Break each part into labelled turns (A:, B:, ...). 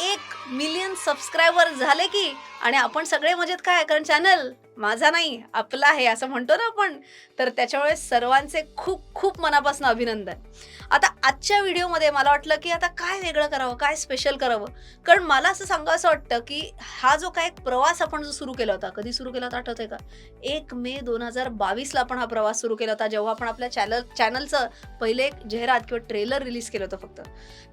A: एक million subscriber झाले की आणि आपण सगळे मजेत काय? कारण चॅनल माझा नाही आपला आहे असं म्हणतो ना आपण. तर त्याच्यामुळे सर्वांचे खूप खूप मनापासून अभिनंदन. आता आजच्या व्हिडिओमध्ये मला वाटलं की आता काय वेगळं करावं काय स्पेशल करावं? कारण मला असं सांगा असं वाटतं की हा जो काय एक प्रवास आपण जो सुरू केला होता कधी सुरू केला होता आठवतंय का? एक मे दोन हजार बावीसला आपण हा प्रवास सुरू केला होता जेव्हा आपण आपल्या चॅनल चॅनलचं पहिले एक जाहिरात किंवा ट्रेलर रिलीज केलं होतं फक्त.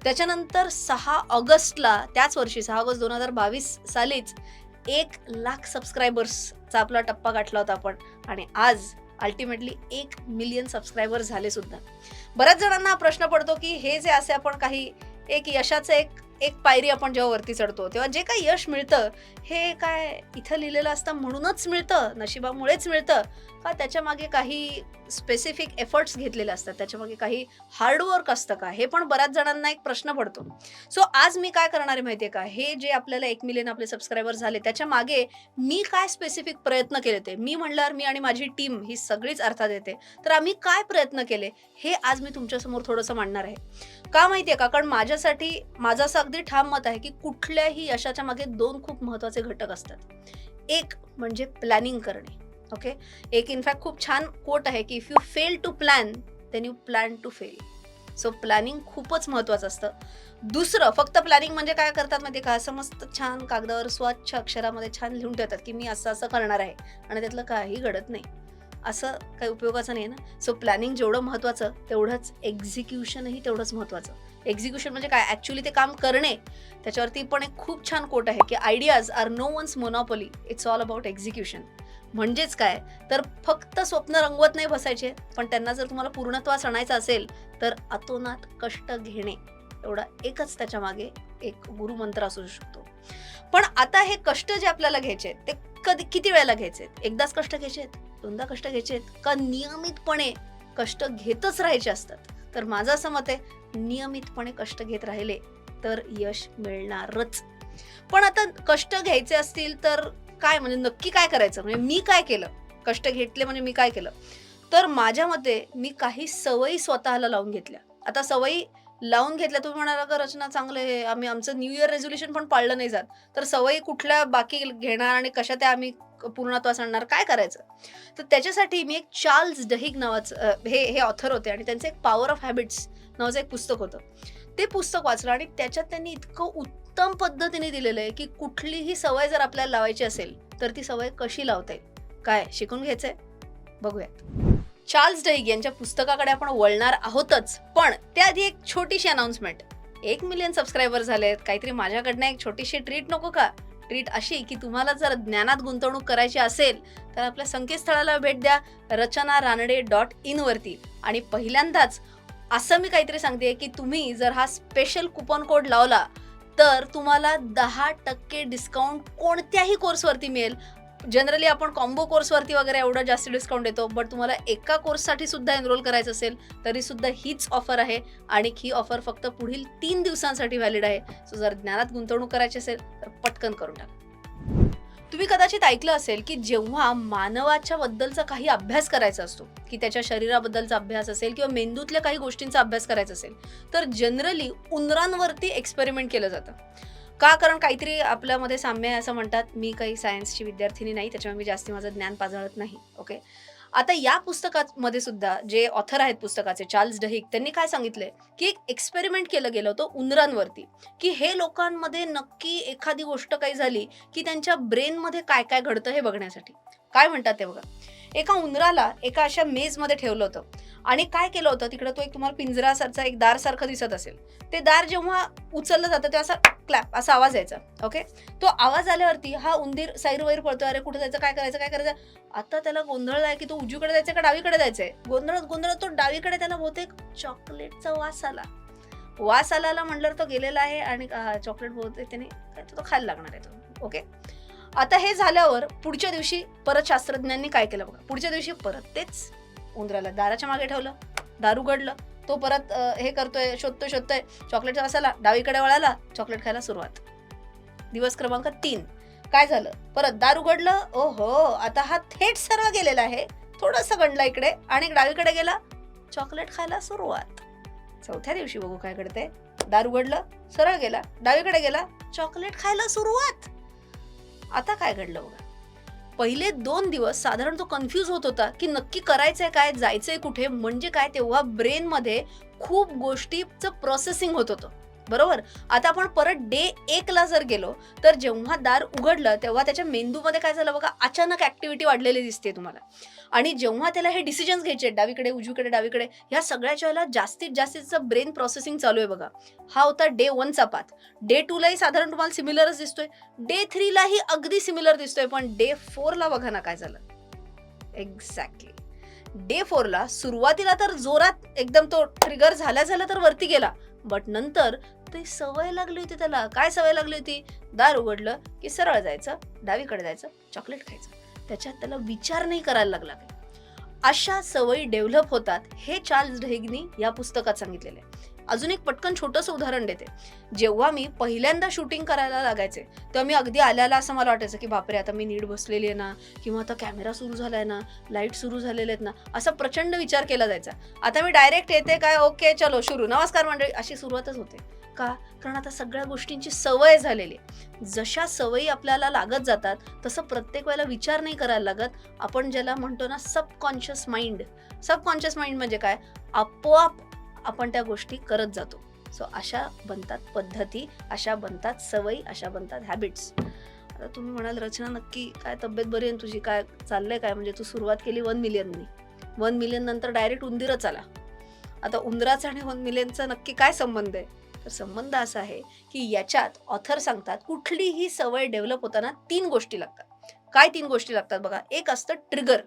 A: त्याच्यानंतर सहा ऑगस्टला त्याच वर्षी सहा ऑगस्ट दोन हजार बावीस सालीच एक लाख सबस्क्रायबर्स चा आपला टप्पा गाठला होता आपण. आणि आज अल्टिमेटली एक मिलियन सबस्क्रायबर झाले सुद्धा. बऱ्याच जणांना प्रश्न पडतो की हे जे असे आपण काही एक यशाचं एक एक पायरी आपण जेव्हा वरती चढतो तेव्हा जे काही यश मिळतं हे काय इथं लिहिलेलं असतं म्हणूनच मिळतं नशिबामुळेच मिळतं का त्याच्यामागे काही स्पेसिफिक एफर्ट्स घेतलेले असतात. त्याच्यामागे काही हार्डवर्क असतं का? हे पण बऱ्याच जणांना एक प्रश्न पडतो. सो आज मी काय करणार आहे माहितीये का? हे जे आपल्याला एक मिलियन आपले सबस्क्रायबर झाले त्याच्यामागे मी काय स्पेसिफिक प्रयत्न केले ते? मी म्हणल्यावर मी आणि माझी टीम ही सगळीच अर्थात येते. तर आम्ही काय प्रयत्न केले? हे आज मी तुमच्यासमोर थोडंसं मांडणार आहे. का माहितीये का? कारण माझ्यासाठी माझं असं अगदी ठाम मत आहे की कुठल्याही यशाच्या मागे दोन खूप महत्त्वाचे घटक असतात. एक म्हणजे प्लॅनिंग करणे. ओके एक इनफॅक्ट खूप छान कोट आहे की if you fail to plan then you plan to fail so planning खूपच महत्वाचं असतं. दुसरं फक्त प्लॅनिंग म्हणजे काय करतात माहिती का? असं मस्त छान कागदावर स्वच्छ अक्षरामध्ये छान लिहून ठेवतात की मी असं असं करणार आहे. आणि त्यातलं काही घडत नाही. असं काही उपयोगाचं नाही ना? सो प्लॅनिंग जेवढं महत्वाचं तेवढंच एक्झिक्युशनही तेवढंच महत्वाचं. एक्झिक्युशन म्हणजे काय? ॲक्च्युली ते काम करणे. त्याच्यावरती पण एक खूप छान कोट आहे की ideas are no one's monopoly it's all about execution म्हणजेच काय तर फक्त स्वप्न रंगवत नाही बसायचे पण त्यांना जर तुम्हाला पूर्णत्वास आणायचं असेल तर अतोनात कष्ट घेणे एवढा एकच त्याच्यामागे एक गुरुमंत्र असू शकतो पण आता हे कष्ट जे आपल्याला घ्यायचे आहेत, ते कधी किती वेळेला घ्यायचे आहेत? एकदाच कष्ट घ्यायचे आहेत? दोनदा कष्ट घ्यायचे आहेत? का नियमितपणे कष्ट घेतच राहायचे असतात तर माझं असं मत आहे नियमितपणे कष्ट घेत राहिले तर यश मिळणारच पण आता कष्ट घ्यायचे असतील तर काय म्हणजे नक्की काय करायचं? म्हणजे मी काय केलं? कष्ट घेतले म्हणजे मी काय केलं? तर माझ्या मते मी काही सवयी स्वतःला लावून घेतल्या. आता सवयी लावून घेतल्या तुम्ही म्हणाला का रचना चांगलं आहे आम्ही आमचं न्यू इयर रेझोल्युशन पण पाळलं नाही जात. तर सवयी कुठल्या बाकी घेणार आणि कशा त्या आम्ही पूर्णत्वास आणणार काय करायचं? तर त्याच्यासाठी मी एक चार्ल्स डहिक नावाचं हे हे ऑथर होते आणि त्यांचं एक पॉवर ऑफ हॅबिट्स नावाचं एक पुस्तक होतं. ते पुस्तक वाचलं आणि त्याच्यात त्यांनी इतकं उत्तम पद्धतीने दिलेलं आहे की कुठलीही सवय जर आपल्याला लावायची असेल तर ती सवय कशी लावता? येईल काय शिकून घ्यायचंय? बघूयात. चार्ल्स डहिक यांच्या पुस्तकाकडे आपण वळणार आहोतच पण त्याआधी एक छोटीशी अनाउन्समेंट एक मिलियन सबस्क्रायबर झालेत काहीतरी माझ्याकडनं एक छोटीशी ट्रीट नको का? ट्रीट अशी की तुम्हाला जर ज्ञानात गुंतवणूक करायची असेल तर आपल्या संकेतस्थळाला भेट द्या रचना रानडे डॉट इन वरती. आणि पहिल्यांदाच असं मी काहीतरी सांगते की तुम्ही जर हा स्पेशल कुपन कोड लावला तर तुम्हाला दहा टक्के डिस्काउंट कोणत्याही कोर्सवरती मिळेल. जनरली आपण कॉम्बो कोर्सवरती वगैरे एवढा जास्त डिस्काउंट देतो बट तुम्हाला एका कोर्ससाठी सुद्धा एनरोल करायचं असेल तरी सुद्धा हीच ऑफर आहे आणि ही ऑफर फक्त पुढील तीन दिवसांसाठी व्हॅलिड आहे. सो जर ज्ञानात गुंतवणूक करायची असेल तर पटकन करून टाका. तुम्ही कदाचित ऐकलं असेल की जेव्हा मानवाच्या बद्दलचा काही अभ्यास करायचा असतो की त्याच्या शरीराबद्दलचा अभ्यास असेल किंवा मेंदूतल्या काही गोष्टींचा अभ्यास करायचा असेल तर जनरली उंदरांवरती एक्सपेरिमेंट केलं जातं. का? कारण काहीतरी आपल्यामध्ये साम्य आहे असं म्हणतात. मी काही सायन्सची विद्यार्थिनी नाही त्याच्यामुळे मी जास्ती माझं ज्ञान पाजळत नाही. ओके आता या पुस्तकामध्ये सुद्धा जे ऑथर आहेत पुस्तकाचे चार्ल्स डहिक त्यांनी काय सांगितलंय? की एक एक्सपेरिमेंट केलं गेलं होतं उंदरांवरती. की हे लोकांमध्ये नक्की एखादी गोष्ट काही झाली की त्यांच्या ब्रेनमध्ये काय काय घडतं हे बघण्यासाठी. काय म्हणतात ते बघा? एका उंदराला एका अशा मेजमध्ये ठेवलं होतं. आणि काय केलं होतं? तिकडं तो एक तुम्हाला पिंजरासारखा एक दारसारखं दिसत असेल. ते दार जेव्हा उचललं जातं तेव्हा असा क्लॅप असा आवाज यायचा. ओके तो आवाज आल्यावरती हा उंदीर साईर वैर अरे कुठे जायचं? काय करायचं? काय करायचं? आता त्याला गोंधळ आहे की तो उजवीकडे जायचं का डावीकडे जायचंय? गोंधळत गोंधळत तो डावीकडे त्याला बहुतेक चॉकलेटचा वास आला. वास आला म्हटल्यावर तो गेलेला आहे आणि चॉकलेट बहुतेक त्याने तो खायला लागणार आहे तो. ओके आता हे झाल्यावर पुढच्या दिवशी परत शास्त्रज्ञांनी काय केलं बघा? पुढच्या दिवशी परत तेच उंदराला दाराच्या मागे ठेवलं दार उघडलं तो परत हे करतोय शोधतोय शोधतोय. चॉकलेटचा रसाला डावीकडे वळाला चॉकलेट खायला सुरुवात. दिवस क्रमांक तीन. काय झालं? परत दार उघडलं ओहो आता हा थेट सरळ गेलेला आहे. थोडस गणला इकडे आणि डावीकडे गेला चॉकलेट खायला सुरुवात. चौथ्या दिवशी बघू काय घडते दार उघडलं सरळ गेला डावीकडे गेला चॉकलेट खायला सुरुवात. आता काय घडलं बघा. पहिले दोन दिवस साधारण तो कन्फ्यूज होत होता की नक्की करायचंय काय जायचंय कुठे म्हणजे काय तेव्हा ब्रेनमध्ये खूप गोष्टीचं प्रोसेसिंग होत होतं. बरोबर? आता आपण परत डे एकला जर गेलो तर जेव्हा दार उघडलं तेव्हा त्याच्या मेंदूमध्ये काय झालं बघा अचानक ऍक्टिव्हिटी वाढलेली दिसते तुम्हाला. आणि जेव्हा त्याला हे डिसिजन्स घ्यायचे डावीकडे उजवीकडे डावीकडे ह्या सगळ्याच्या वेळेला जास्तीत जास्तीचं ब्रेन प्रोसेसिंग चालू आहे बघा. हा होता डे वनचा पाथ. डे टूलाही साधारण तुम्हाला सिमिलरच दिसतोय. डे थ्रीलाही अगदी सिमिलर दिसतोय पण डे फोरला बघा ना काय झालं. एक्झॅक्टली डे फोरला सुरुवातीला तर जोरात एकदम तो ट्रिगर झाला झाला तर वरती गेला. बट नंतर ते सवय लागली होती त्याला. काय सवय लागली होती? दार उघडलं की सरळ जायचं डावीकडे जायचं चॉकलेट खायचं. त्याच्यात त्याला विचार नाही करायला लागला अशा सवयी डेव्हलप होतात हे चार्ल्स ढेगनी या पुस्तकात सांगितलेले आहे. अजून एक पटकन छोटंसं उदाहरण देते. जेव्हा मी पहिल्यांदा शूटिंग करायला लागायचे तेव्हा मी अगदी आल्याला असं मला वाटायचं की बापरे आता मी नीट बसलेली आहे ना किंवा आता कॅमेरा सुरू झालाय ना लाइट सुरू झालेले आहेत ना असा प्रचंड विचार केला जायचा. आता मी डायरेक्ट येते काय ओके चलो सुरू. नमस्कार मंडळी. अशी सुरुवातच होते. का? कारण आता सगळ्या गोष्टींची सवय झालेली आहे. जशा सवयी आपल्याला लागत जातात तसं प्रत्येक वेळेला विचार नाही करायला लागत. आपण ज्याला म्हणतो ना सबकॉन्शियस माइंड सबकॉन्शियस माइंड म्हणजे काय? आपोआप आपण त्या गोष्टी करत जातो. सो अशा बनतात पद्धती अशा बनतात सवयी अशा बनतात हॅबिट्स आता तुम्ही म्हणाल रचना नक्की काय तब्येत बरी आहे ना तुझी? काय चाललंय काय? म्हणजे तू सुरुवात केली वन मिलियननी वन मिलियन नंतर डायरेक्ट उंदीरच आला. आता उंदराचा आणि वन मिलियनचा नक्की काय संबंध आहे? तर संबंध असा आहे की याच्यात ऑथर सांगतात कुठलीही सवय डेव्हलप होताना तीन गोष्टी लागतात. काय तीन गोष्टी लागतात बघा? एक असतं ट्रिगर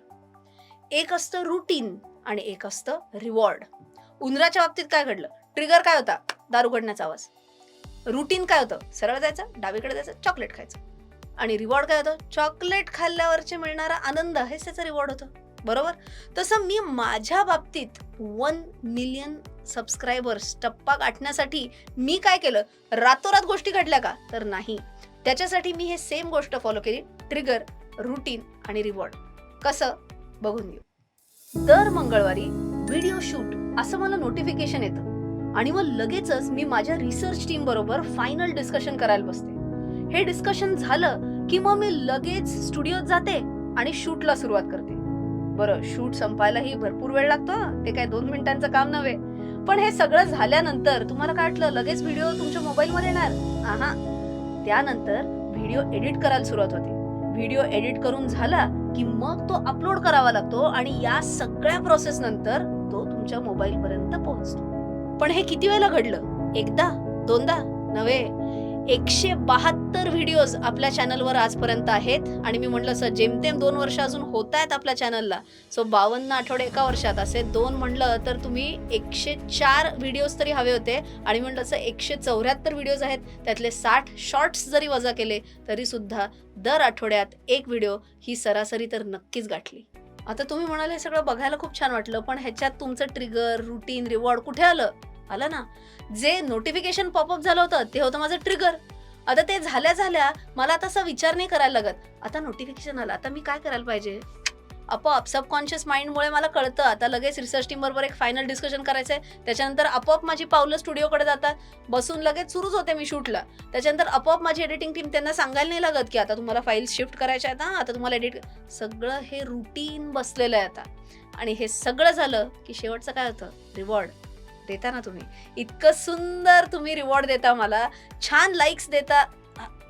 A: एक असतं रुटीन आणि एक असतं रिवॉर्ड उंदराच्या बाबतीत काय घडलं? ट्रिगर काय होता? दार उघडण्याचा आवाज. रुटीन काय होतं? सरळ जायचं डावीकडे जायचं चॉकलेट खायचं. आणि रिवॉर्ड काय होतं? चॉकलेट खाल्ल्यावरचे मिळणारा आनंद हेच त्याचं रिवॉर्ड होतं. बरोबर? तसं मी माझ्या बाबतीत वन मिलियन सबस्क्रायबर्स टप्पा गाठण्यासाठी मी काय केलं? रातोरात गोष्टी घडल्या का? तर नाही. त्याच्यासाठी मी हे सेम गोष्ट फॉलो केली. ट्रिगर रुटीन आणि रिवॉर्ड कसं? बघून घेऊ. दर मंगळवारी व्हिडिओ शूट असं मला नोटिफिकेशन येतं. आणि मग लगेचच मी माझ्या रिसर्च टीम बरोबर फायनल डिस्कशन करायला बसते. हे डिस्कशन झालं की मग मी लगेच स्टुडिओत जाते आणि शूटला सुरुवात करते. बरं शूट संपायलाही भरपूर वेळ लागतो ते काय दोन मिनिटांचं काम नव्हे. पण हे सगळं झाल्यानंतर तुम्हाला काय वाटलं? लगेच व्हिडिओ तुमच्या मोबाईलमध्ये येणार. आहा. त्यानंतर व्हिडिओ एडिट करायला सुरुवात होते. व्हिडिओ एडिट करून झाला की मग तो अपलोड करावा लागतो आणि या सगळ्या प्रोसेस नंतर तो तुमच्या मोबाईल पर्यंत पोहोचतो. पण हे किती वेळेला घडलं? एकदा? दोनदा? नव्हे. एकशे बहात्तर व्हिडिओज आपल्या चॅनलवर आजपर्यंत आहेत. आणि मी म्हटलं सर जेमतेम दोन वर्ष अजून होत आहेत आपल्या चॅनलला सो बावन्न आठवडे एका वर्षात. असे दोन म्हणलं तर तुम्ही एकशे चार व्हिडिओज तरी हवे होते. आणि म्हटलं असं एकशे चौऱ्याहत्तर व्हिडिओज आहेत. त्यातले साठ शॉर्ट्स जरी वजा केले तरीसुद्धा दर आठवड्यात एक व्हिडिओ ही सरासरी तर नक्कीच गाठली. आता तुम्ही म्हणाले हे सगळं बघायला खूप छान वाटलं पण ह्याच्यात तुमचं ट्रिगर रुटीन रिवॉर्ड कुठे आलं? आलं ना? जे नोटिफिकेशन पॉपअप झालं होतं ते होतं माझं ट्रिगर आता ते झाल्या झाल्या मला आता असा विचार नाही करायला लागत. आता नोटिफिकेशन आलं आता मी काय करायला पाहिजे? आपोआप सबकॉन्शियस माइंडमुळे मला कळतं. आता लगेच रिसर्च टीम बरोबर एक फायनल डिस्कशन करायचं आहे त्याच्यानंतर आपोआप माझी पावलं स्टुडिओकडे जातात. बसून लगेच सुरूच होते मी शूटला त्याच्यानंतर आपोआप माझी एडिटिंग टीम त्यांना सांगायला नाही लागत की आता तुम्हाला फाईल शिफ्ट करायच्या आहेत. ना आता तुम्हाला एडिट सगळं हे रुटीन बसलेलं आहे आता. आणि हे सगळं झालं की शेवटचं काय होतं? रिवॉर्ड देता ना तुम्ही. इतकं सुंदर तुम्ही रिवॉर्ड देता मला. छान लाईक्स देता.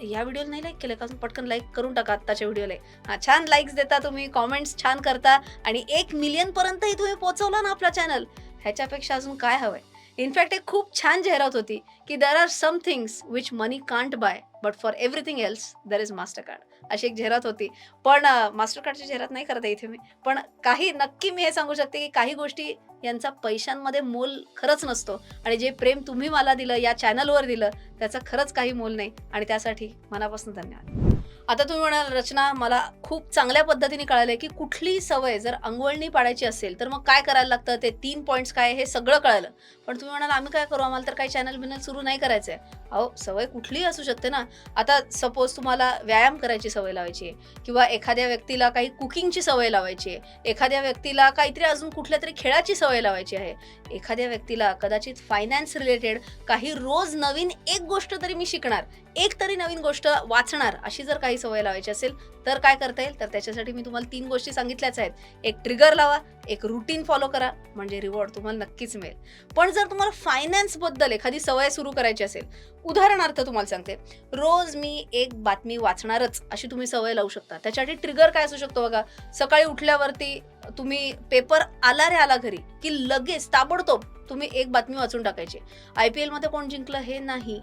A: या व्हिडिओला नाही लाईक केलं का पटकन लाईक करून टाका आत्ताच्या व्हिडिओला हा छान लाईक्स देता तुम्ही कॉमेंट्स छान करता आणि एक मिलियन पर्यंतही तुम्ही पोहोचवला ना आपला चॅनल ह्याच्यापेक्षा अजून काय हवंय? इनफॅक्ट एक खूप छान जाहिरात होती की there are some things which money can't buy but for everything else there is Mastercard अशी एक जाहिरात होती. पण मास्टर कार्डची जाहिरात नाही करत इथे मी. पण काही नक्की मी हे सांगू शकते की काही गोष्टी यांचा पैशांमध्ये मोल खरंच नसतो. आणि जे प्रेम तुम्ही मला दिलं या चॅनलवर दिलं त्याचं खरंच काही मोल नाही. आणि त्यासाठी मनापासून धन्यवाद. आता तुम्ही म्हणाल रचना मला खूप चांगल्या पद्धतीने कळालंय की कुठली सवय जर अंघोळणी पाडायची असेल तर मग काय करायला लागतं? ते तीन पॉईंट्स काय हे सगळं कळालं. पण तुम्ही म्हणाल आम्ही काय करू? आम्हाला तर काही चॅनल बिनल सुरू नाही करायचंय. अहो सवय कुठलीही असू शकते ना. आता सपोज तुम्हाला व्यायाम करायची सवय लावायची आहे किंवा एखाद्या व्यक्तीला काही कुकिंगची सवय लावायची आहे एखाद्या व्यक्तीला काहीतरी अजून कुठल्या तरी खेळाची सवय लावायची आहे एखाद्या व्यक्तीला कदाचित फायनान्स रिलेटेड काही रोज नवीन एक गोष्ट तरी मी शिकणार एक तरी नवीन गोष्ट वाचणार अशी जर काही सवय लावायची असेल तर काय करता येईल? तर त्याच्यासाठी मी तुम्हाला तीन गोष्टी सांगितल्याच आहेत. एक ट्रिगर लावा एक रुटीन फॉलो करा म्हणजे रिवॉर्ड तुम्हाला नक्कीच मिळेल. पण जर तुम्हाला फायनान्सबद्दल एखादी सवय सुरू करायची असेल उदाहरणार्थ तुम्हाला सांगते रोज मी एक बातमी वाचणारच अशी तुम्ही सवय लावू शकता. त्याच्यासाठी ट्रिगर काय असू शकतो बघा सकाळी उठल्यावरती तुम्ही पेपर आला रे आला घरी की लगेच ताबडतोब तुम्ही एक बातमी वाचून टाकायची. आय पी एलमध्ये कोण जिंकलं? हे नाही.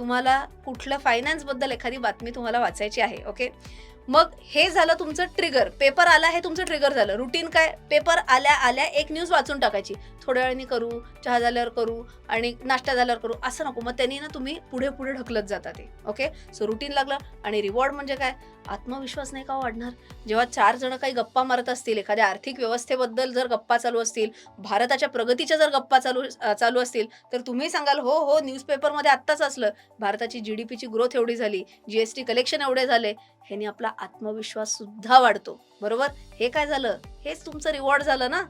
A: तुम्हाला कुठलं फायनान्सबद्दल एखादी बातमी तुम्हाला वाचायची आहे ओके मग हे झालं तुमचं ट्रिगर पेपर आला हे तुमचं ट्रिगर झालं. रुटीन काय? पेपर आल्या आल्या एक न्यूज वाचून टाकायची. थोड्या वेळाने करू चहा झाल्यावर करू आणि नाश्ता झाल्यावर करू असं नको. मग त्यांनी ना तुम्ही पुढे पुढे ढकलत जाता ते. ओके सो रुटीन लागलं. आणि रिवॉर्ड म्हणजे काय? आत्मविश्वास नाही का हो वाढणार? जेव्हा चार जण काही गप्पा मारत असतील एखाद्या आर्थिक व्यवस्थेबद्दल जर गप्पा चालू असतील भारताच्या प्रगतीच्या जर गप्पा चालू चालू असतील तर तुम्ही सांगाल हो हो न्यूजपेपरमध्ये आत्ताच असलं. भारताची जी डी पीची ग्रोथ एवढी झाली. जीएसटी कलेक्शन एवढे झाले. ह्यानी आपला आत्मविश्वास सुद्धा वाढतो. बरोबर? हे काय झालं? हेच तुमचं रिवॉर्ड झालं ना?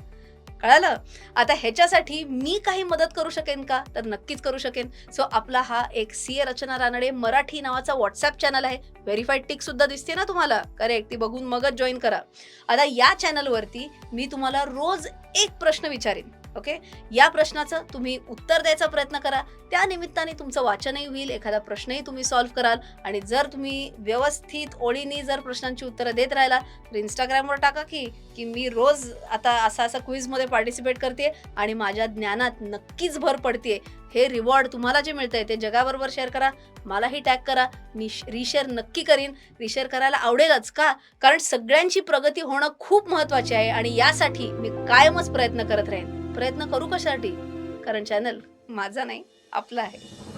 A: कळालं? आता ह्याच्यासाठी मी काही मदत करू शकेन का? तर नक्कीच करू शकेन. सो आपला हा एक सी ए रचना रानडे मराठी नावाचा व्हॉट्सअप चॅनल आहे. व्हेरीफाईड टिक सुद्धा दिसते ना तुम्हाला? करेक्ट ती बघून मगच जॉईन करा. आता या चॅनलवरती मी तुम्हाला रोज एक प्रश्न विचारेन. ओके या प्रश्नाचं तुम्ही उत्तर द्यायचा प्रयत्न करा. त्या निमित्ताने तुमचं वाचनही होईल एखादा प्रश्नही तुम्ही सॉल्व्ह कराल. आणि जर तुम्ही व्यवस्थित ओळीने जर प्रश्नांची उत्तरं देत राहिला तर इंस्टाग्रामवर टाका की की मी रोज आता असा असा क्विजमध्ये पार्टिसिपेट करते आणि माझ्या ज्ञानात नक्कीच भर पडते हे रिवॉर्ड तुम्हाला जे मिळतंय ते जगाबरोबर शेअर करा. मलाही टॅग करा. मी रिशेअर नक्की करीन. रिशेअर करायला आवडेलच का? कारण सगळ्यांची प्रगती होणं खूप महत्त्वाची आहे आणि यासाठी मी कायमच प्रयत्न करत राहीन. प्रयत्न करू कशासाठी? कारण चॅनल माझा नाही आपला आहे.